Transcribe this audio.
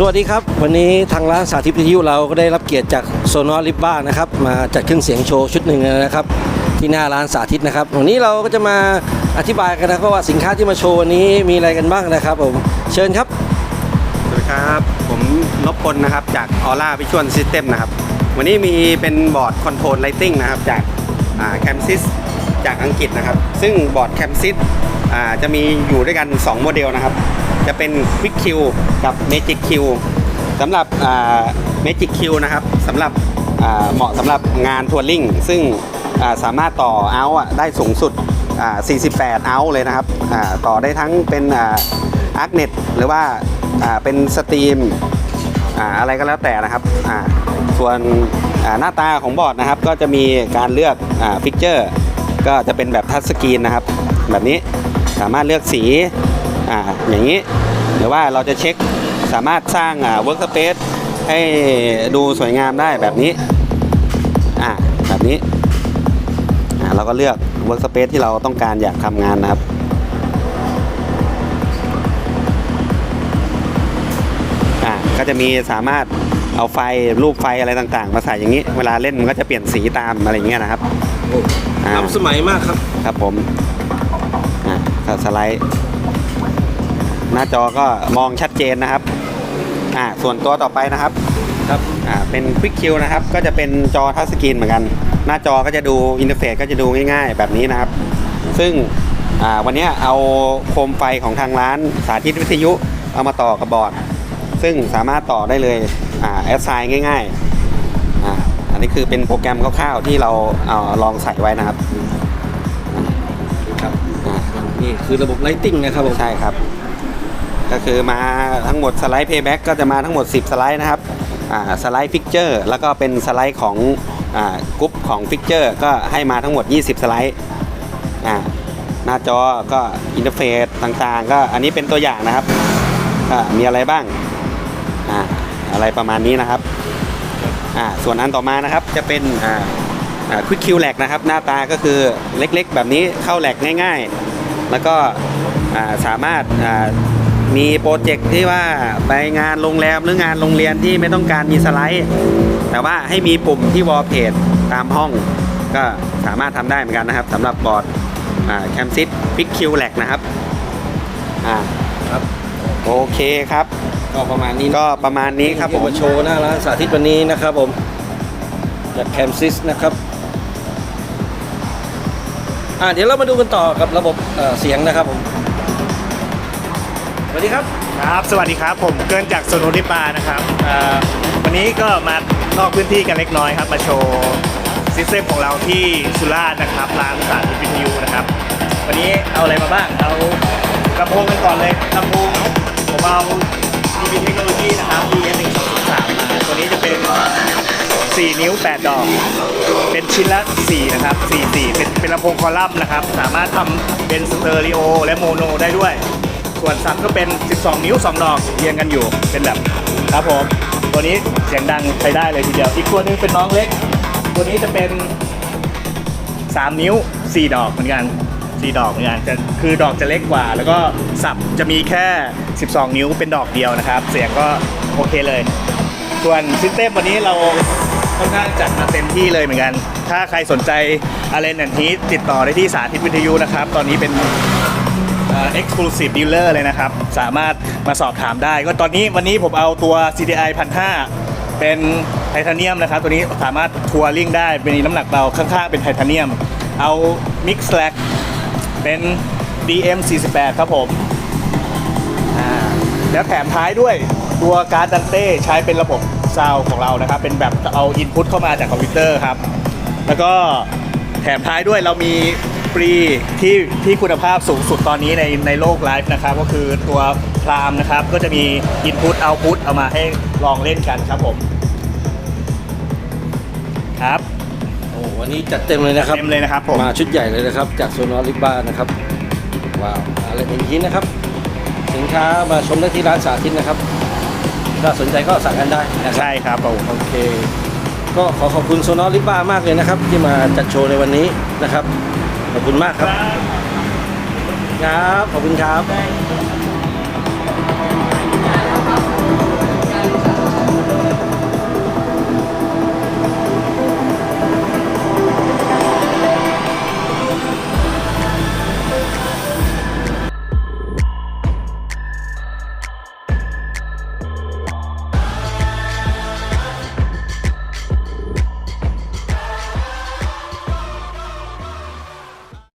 สวัสดีครับ วันนี้ทางร้านสาธิตวิทยุเราก็ได้รับเกียรติจากโซนอลิบ้านะครับมาจัดเครื่องเสียงโชว์ชุดหนึ่งนะครับ ที่หน้าร้านสาธิตนะครับ วันนี้เราก็จะมาอธิบายกันนะครับว่าสินค้าที่มาโชว์วันนี้มีอะไรกันบ้างนะครับผมเชิญครับสวัสดีครับ ผมนพพลนะครับจาก Aura Visual System นะครับ วันนี้มีเป็นบอร์ด Control Lighting นะครับจากแคมซิสจากอังกฤษนะครับ ซึ่งบอร์ดแคมซิสจะมีอยู่ด้วยกัน 2 โมเดลนะครับ จะเป็น Quick Q กับ Magic Q สำหรับอ่า Magic Q นะครับสำหรับเหมาะสำหรับงานทัวริงซึ่งสามารถต่อเอาท์ได้สูงสุด 48 เอาท์เลยนะครับต่อได้ทั้งเป็นอาร์คเน็ตหรือว่าเป็นสตรีมอะไรก็แล้วแต่นะครับส่วนหน้าตาของบอร์ดนะครับ ก็จะมีการเลือกฟิกเจอร์ ก็จะเป็นแบบทัชสกรีนนะครับ แบบนี้สามารถเลือกสี อ่าอย่างนี้หรือว่าเราจะเช็คสามารถสร้างเวิร์กสเปซให้ดูสวยงามได้แบบนี้อ่าแบบนี้อ่าเราก็เลือกเวิร์กสเปซที่เราต้องการอยากทำงานนะครับอ่าก็จะมีสามารถเอาไฟรูปไฟอะไรต่างๆ มาใส่อย่างนี้ เวลาเล่นมันก็จะเปลี่ยนสีตามอะไรอย่างเงี้ยนะครับอ่าล้ำสมัยมากครับ ครับผมอ่าก็สไลด์ หน้าจอก็มองชัดเจนนะครับอ่าส่วนตัวต่อไปนะครับครับอ่าเป็น Quick Q นะครับ ก็จะเป็นจอทัชสกรีนเหมือนกัน หน้าจอก็จะดูอินเทอร์เฟซก็จะดูง่ายๆ แบบนี้นะครับ ซึ่งอ่าวันนี้เอาโคมไฟของทางร้านสาธิตวิทยุเอามาต่อกับบอร์ดซึ่งสามารถต่อได้เลยอ่าแอดไซน์ง่ายๆอ่าอันนี้คือเป็นโปรแกรมคร่าวๆที่เราเอาลองใส่ไว้นะครับครับอ่านี่คือระบบไลติ้งนะครับผมใช่ครับ ก็คือมาทั้งหมดสไลด์เพย์แบ็กก็จะมาทั้งหมด 10 สไลด์นะครับสไลด์ฟิกเจอร์แล้วก็เป็นสไลด์ของกรุ๊ปของฟิกเจอร์ก็ให้มาทั้งหมด 20 สไลด์หน้าจอก็อินเทอร์เฟซต่างๆ ก็อันนี้เป็นตัวอย่างนะครับมีอะไรบ้างอาอะไรประมาณนี้นะครับส่วนอันต่อมานะครับจะเป็นควิกคิวแลกนะครับ หน้าตาก็คือเล็กๆ แบบนี้เข้าแลกง่าย ๆ แล้วก็สามารถ มีโปรเจกต์ที่ว่าไปงานโรงแรมหรืองานโรงเรียนที่ไม่ต้องการมีสไลด์ แต่ว่าให้มีปุ่มที่วอลเพจตามห้อง ก็สามารถทำได้เหมือนกันนะครับสำหรับบอร์ดแคมซิตพิกคิวแลกนะครับอ่าครับโอเคครับ ก็ประมาณนี้ก็ประมาณนี้ครับผมที่มาโชว์หน้าร้านสาธิตวันนี้นะครับผมจากแคมซิสนะครับอ่าเดี๋ยวเรามาดูกันต่อกับระบบเอ่อเสียงนะครับผมส วัสดีครับ ครับ สวัสดีครับ ผมเกินจากโซนูนิปานะครับเอ่อวันนี้ก็มานอกพื้นที่กันเล็กน้อยครับ มาโชว์ซิสเต็มของเราที่สุราษฎร์นะครับร้านสาธิตวิทยุนะครับ วันนี้เอาอะไรมาบ้าง เอาลำโพงกันก่อนเลยลำโพงผมเอา DB Technology นะครับ ES 1 2 3มาตัวนี้จะเป็น 4 นิ้ว 8 ดอก เป็นชิ้นละ 4 นะครับ 4 4 เป็นเป็นลำโพงคอลัมน์นะครับ สามารถทำเป็นสเตอริโอและโมโนได้ด้วย ส่วนสับก็เป็น 12 นิ้ว 2 ดอกเรียงกันอยู่เป็นแบบครับผม ตัวนี้เสียงดังใช้ได้เลยทีเดียว อีกตัวหนึงเป็นน้องเล็ก ตัวนี้จะเป็น 3 นิ้ว 4 ดอกเหมือนกัน 4 ดอกเหมือนกันจะคือดอกจะเล็กกว่า แล้วก็สับจะมีแค่ 12 นิ้วเป็นดอกเดียวนะครับ เสียงก็โอเคเลย ส่วนซิสเต็มวันนี้เราค่อนข้างจัดมาเต็มที่เลยเหมือนกัน ถ้าใครสนใจอะไรแอนทีติดต่อได้ที่สาธิตวิทยุนะครับ ตอนนี้เป็น เอ่อ exclusive dealer เลยนะครับ สามารถมาสอบถามได้ ก็ตอนนี้วันนี้ผมเอาตัว CDI 1,500เป็นไทเทเนียมนะครับ ตัวนี้สามารถทัวริงได้เป็นน้ำหนักเบาข้างๆเป็นไทเทเนียม เอา Mix Slack เป็น DM 48 ครับผมแล้วแถมท้ายด้วยตัวการ์ดดันเต้ใช้เป็นระบบซาวด์ของเรานะครับ เป็นแบบเอาอินพุตเข้ามาจากคอมพิวเตอร์ครับ แล้วก็แถมท้ายด้วยเรามี ฟรีที่ที่คุณภาพสูงสุดตอนนี้ในในโลกไลฟ์นะครับ ก็คือตัวพรามนะครับ ก็จะมีอินพุตเอาพุตเอามาให้ลองเล่นกันครับผม ครับโอ้วันนี้จัดเต็มเลยนะครับ เต็มเลยนะครับผม มาชุดใหญ่เลยนะครับ จากโซนอลิบ้านะครับ ว้าวอะไรอย่างนี้นะครับ สินค้ามาชมได้ที่ร้านสาธิตนะครับ ถ้าสนใจก็สั่งกันได้นะครับใช่ครับผมโอเค ก็ขอขอบคุณโซนอลิบ้ามากเลยนะครับ ที่มาจัดโชว์ในวันนี้นะครับ ขอบคุณมากครับ ครับ ขอบคุณครับ